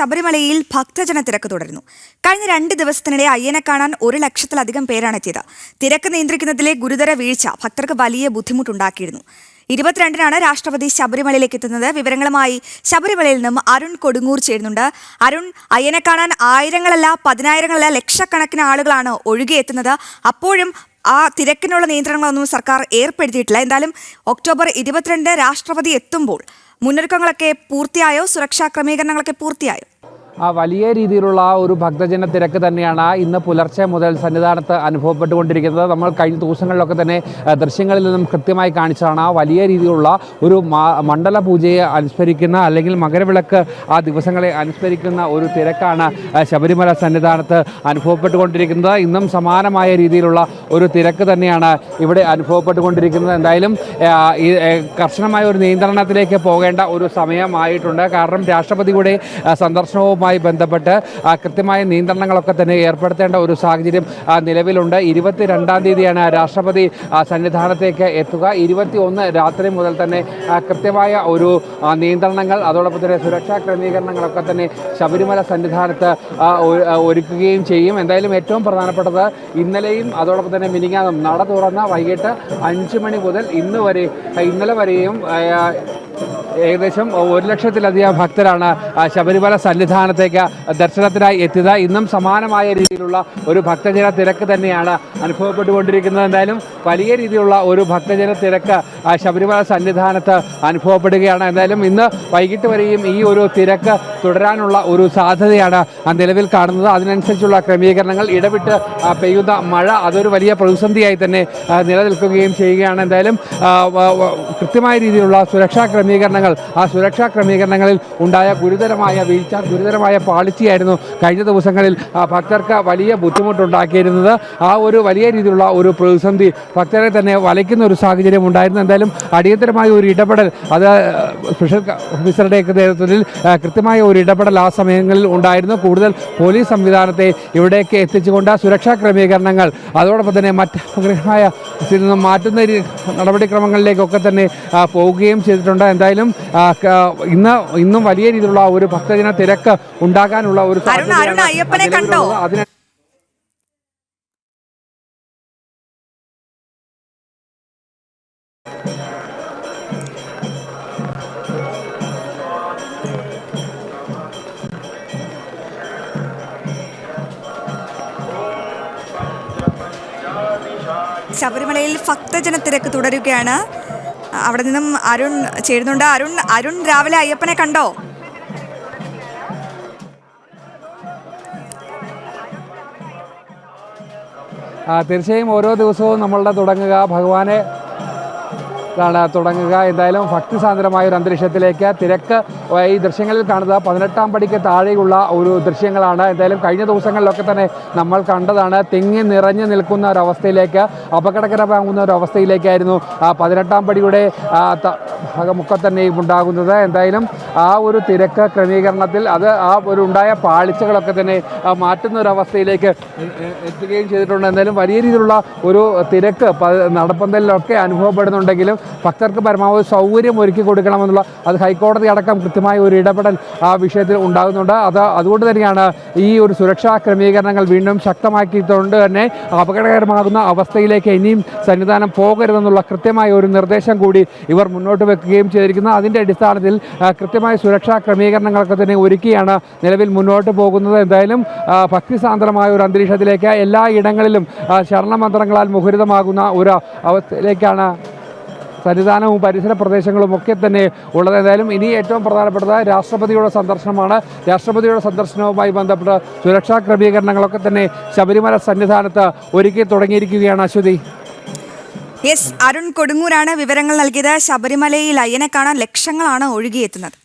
ശബരിമലയിൽ ഭക്തജന തിരക്ക് തുടരുന്നു. കഴിഞ്ഞ രണ്ട് ദിവസത്തിനിടെ അയ്യനെ കാണാൻ ഒരു ലക്ഷത്തിലധികം പേരാണ് എത്തിയത്. തിരക്ക് നിയന്ത്രിക്കുന്നതിലെ ഗുരുതര വീഴ്ച ഭക്തർക്ക് വലിയ ബുദ്ധിമുട്ടുണ്ടാക്കിയിരുന്നു. ഇരുപത്തിരണ്ടിനാണ് രാഷ്ട്രപതി ശബരിമലയിലേക്ക് എത്തുന്നത്. വിവരങ്ങളുമായി ശബരിമലയിൽ നിന്നും അരുൺ കൊടുങ്ങൂർ ചേരുന്നുണ്ട്. അരുൺ അയ്യനെ കാണാൻ ആയിരങ്ങളല്ല പതിനായിരങ്ങളല്ല ലക്ഷക്കണക്കിന് ആളുകളാണ് ഒഴുകിയെത്തുന്നത് അപ്പോഴും ആ തിരക്കിനുള്ള നിയന്ത്രണങ്ങളൊന്നും സർക്കാർ ഏർപ്പെടുത്തിയിട്ടില്ല. എന്തായാലും ഒക്ടോബർ ഇരുപത്തിരണ്ട് രാഷ്ട്രപതി എത്തുമ്പോൾ മുന്നൊരുക്കങ്ങളൊക്കെ പൂർത്തിയായോ? സുരക്ഷാ ക്രമീകരണങ്ങളൊക്കെ പൂർത്തിയായോ? വലിയ രീതിയിലുള്ള ആ ഒരു ഭക്തജന തിരക്ക് തന്നെയാണ് ഇന്ന് പുലർച്ചെ മുതൽ സന്നിധാനത്ത് അനുഭവപ്പെട്ടുകൊണ്ടിരിക്കുന്നത്. നമ്മൾ കഴിഞ്ഞ ദിവസങ്ങളിലൊക്കെ തന്നെ ദൃശ്യങ്ങളിൽ നിന്നും കൃത്യമായി കാണിച്ചാണ് ആ വലിയ രീതിയിലുള്ള ഒരു മണ്ഡല പൂജയെ അനുസ്മരിക്കുന്ന അല്ലെങ്കിൽ മകരവിളക്ക് ആ ദിവസങ്ങളെ അനുസ്മരിക്കുന്ന ഒരു തിരക്കാണ് ശബരിമല സന്നിധാനത്ത് അനുഭവപ്പെട്ടുകൊണ്ടിരിക്കുന്നത്. ഇന്നും സമാനമായ രീതിയിലുള്ള ഒരു തിരക്ക് തന്നെയാണ് ഇവിടെ അനുഭവപ്പെട്ടുകൊണ്ടിരിക്കുന്നത്. എന്തായാലും കർശനമായ ഒരു നിയന്ത്രണത്തിലേക്ക് പോകേണ്ട ഒരു സമയമായിട്ടുണ്ട്. കാരണം രാഷ്ട്രപതിയുടെ ആ, സന്ദർശനവുമായി ബന്ധപ്പെട്ട് കൃത്യമായ നിയന്ത്രണങ്ങളൊക്കെ തന്നെ ഏർപ്പെടുത്തേണ്ട ഒരു സാഹചര്യം നിലവിലുണ്ട്. ഇരുപത്തി രണ്ടാം തീയതിയാണ് രാഷ്ട്രപതി സന്നിധാനത്തേക്ക് എത്തുക. ഇരുപത്തി ഒന്ന് രാത്രി മുതൽ തന്നെ കൃത്യമായ ഒരു നിയന്ത്രണങ്ങൾ അതോടൊപ്പം തന്നെ സുരക്ഷാ ക്രമീകരണങ്ങളൊക്കെ തന്നെ ശബരിമല സന്നിധാനത്ത് ഒരുക്കുകയും ചെയ്യും. എന്തായാലും ഏറ്റവും പ്രധാനപ്പെട്ടത് ഇന്നലെയും അതോടൊപ്പം തന്നെ മിനിങ്ങാതും നട തുറന്ന വൈകിട്ട് അഞ്ച് മണി മുതൽ ഇന്ന് വരെ ഇന്നലെ വരെയും ഏകദേശം ഒരു ലക്ഷത്തിലധികം ഭക്തരാണ് ശബരിമല സന്നിധാനത്തേക്ക് ദർശനത്തിനായി എത്തിയത്. ഇന്നും സമാനമായ രീതിയിലുള്ള ഒരു ഭക്തജന തിരക്ക് തന്നെയാണ് അനുഭവപ്പെട്ടുകൊണ്ടിരിക്കുന്നത്. എന്തായാലും വലിയ രീതിയിലുള്ള ഒരു ഭക്തജന തിരക്ക് ശബരിമല സന്നിധാനത്ത് അനുഭവപ്പെടുകയാണ്. എന്തായാലും ഇന്ന് വൈകിട്ട് വരെയും ഈ ഒരു തിരക്ക് തുടരാനുള്ള ഒരു സാധ്യതയാണ് നിലവിൽ കാണുന്നത്. അതിനനുസരിച്ചുള്ള ക്രമീകരണങ്ങൾ ഇടവിട്ട് പെയ്യുന്ന മഴ അതൊരു വലിയ പ്രതിസന്ധിയായി തന്നെ നിലനിൽക്കുകയും ചെയ്യുകയാണ്. എന്തായാലും കൃത്യമായ രീതിയിലുള്ള സുരക്ഷാ ക്രമീകരണങ്ങൾ ആ സുരക്ഷാ ക്രമീകരണങ്ങളിൽ ഉണ്ടായ ഗുരുതരമായ വീഴ്ച ഗുരുതരമായ പാളിച്ചയായിരുന്നു കഴിഞ്ഞ ദിവസങ്ങളിൽ ഭക്തർക്ക് വലിയ ബുദ്ധിമുട്ടുണ്ടാക്കിയിരുന്നത്. ആ ഒരു വലിയ രീതിയിലുള്ള ഒരു പ്രതിസന്ധി ഭക്തരെ തന്നെ വലയ്ക്കുന്ന ഒരു സാഹചര്യം ഉണ്ടായിരുന്നു. എന്തായാലും അടിയന്തരമായ ഒരു ഇടപെടൽ അത് സ്പെഷ്യൽ ഓഫീസറുടെയൊക്കെ നേതൃത്വത്തിൽ കൃത്യമായ ഒരു ഇടപെടൽ ആ സമയങ്ങളിൽ ഉണ്ടായിരുന്നു. കൂടുതൽ പോലീസ് സംവിധാനത്തെ ഇവിടേക്ക് എത്തിച്ചുകൊണ്ട് സുരക്ഷാ ക്രമീകരണങ്ങൾ അതോടൊപ്പം തന്നെ മറ്റ് ഉപഗ്രഹമായ നിന്നും മാറ്റുന്ന നടപടിക്രമങ്ങളിലേക്കൊക്കെ തന്നെ പോവുകയും ചെയ്തിട്ടുണ്ട്. എന്തായാലും ഇന്ന് ഇന്നും വലിയ രീതിയിലുള്ള ഒരു ഭക്തജന തിരക്ക് ഉണ്ടാകാനുള്ള ഒരു. അതിന് ശബരിമലയിൽ ഭക്തജന തിരക്ക് തുടരുകയാണ് അവിടെ നിന്നും അരുൺ ചേരുന്നുണ്ട്. അരുൺ അരുൺ രാവിലെ അയ്യപ്പനെ കണ്ടോ? തീർച്ചയായും ഓരോ ദിവസവും നമ്മളുടെ തുടങ്ങുക. ഭഗവാനെ ാണ് തുടങ്ങുക. എന്തായാലും ഭക്തിസാന്ദ്രമായ ഒരു അന്തരീക്ഷത്തിലേക്ക് തിരക്ക് ഈ ദൃശ്യങ്ങളിൽ കാണുന്നത് പതിനെട്ടാം പടിക്ക് താഴെയുള്ള ഒരു ദൃശ്യങ്ങളാണ്. എന്തായാലും കഴിഞ്ഞ ദിവസങ്ങളിലൊക്കെ തന്നെ നമ്മൾ കണ്ടതാണ് തിങ്ങി നിറഞ്ഞു നിൽക്കുന്ന ഒരവസ്ഥയിലേക്ക് അപകടകരമാകുന്ന അവസ്ഥയിലേക്കായിരുന്നു പതിനെട്ടാം പടിയുടെ ഭാഗമൊക്കെ തന്നെയും ഉണ്ടാകുന്നത് എന്തായാലും ആ ഒരു തിരക്ക് ക്രമീകരണത്തിൽ അത് ആ ഒരു ഉണ്ടായ പാളിച്ചകളൊക്കെ തന്നെ മാറ്റുന്ന ഒരു അവസ്ഥയിലേക്ക് എത്തുകയും ചെയ്തിട്ടുണ്ട്. എന്തായാലും വലിയ രീതിയിലുള്ള ഒരു തിരക്ക് നടപ്പന്തലിലൊക്കെ അനുഭവപ്പെടുന്നുണ്ടെങ്കിലും ഭക്തർക്ക് പരമാവധി സൗകര്യം ഒരുക്കി കൊടുക്കണമെന്നുള്ള അത് ഹൈക്കോടതി അടക്കം കൃത്യമായ ഒരു ഇടപെടൽ ആ വിഷയത്തിൽ ഉണ്ടാകുന്നുണ്ട്. അത് അതുകൊണ്ട് തന്നെയാണ് ഈ ഒരു സുരക്ഷാ ക്രമീകരണങ്ങൾ വീണ്ടും ശക്തമാക്കിയിട്ടുണ്ട് തന്നെ. അപകടകരമാകുന്ന അവസ്ഥയിലേക്ക് ഇനിയും സന്നിധാനം പോകരുതെന്നുള്ള കൃത്യമായ ഒരു നിർദ്ദേശം കൂടി ഇവർ മുന്നോട്ട് വെക്കുകയും ചെയ്തിരിക്കുന്നത് അതിന്റെ അടിസ്ഥാനത്തിൽ കൃത്യമായ സുരക്ഷാ ക്രമീകരണങ്ങളൊക്കെ തന്നെ ഒരുക്കിയാണ് നിലവിൽ മുന്നോട്ട് പോകുന്നത്. എന്തായാലും ഭക്തിസാന്ദ്രമായ ഒരു അന്തരീക്ഷത്തിലേക്ക് എല്ലാ ഇടങ്ങളിലും ശരണമന്ത്രങ്ങളാൽ മുഖരിതമാകുന്ന ഒരു അവസ്ഥയിലേക്കാണ് സന്നിധാനവും പരിസര പ്രദേശങ്ങളും ഒക്കെ തന്നെ ഉള്ളത്. എന്തായാലും ഇനി ഏറ്റവും പ്രധാനപ്പെട്ടത് രാഷ്ട്രപതിയുടെ സന്ദർശനമാണ്. രാഷ്ട്രപതിയുടെ സന്ദർശനവുമായി ബന്ധപ്പെട്ട സുരക്ഷാ ക്രമീകരണങ്ങളൊക്കെ തന്നെ ശബരിമല സന്നിധാനത്ത് ഒരുക്കി തുടങ്ങിയിരിക്കുകയാണ് അശ്വതി. യെസ് അരുൺ കൊടുങ്ങൂരാണ് വിവരങ്ങൾ നൽകിയത്. ശബരിമലയിൽ അയ്യനെ കാണാൻ ലക്ഷങ്ങളാണ് ഒഴുകിയെത്തുന്നത്.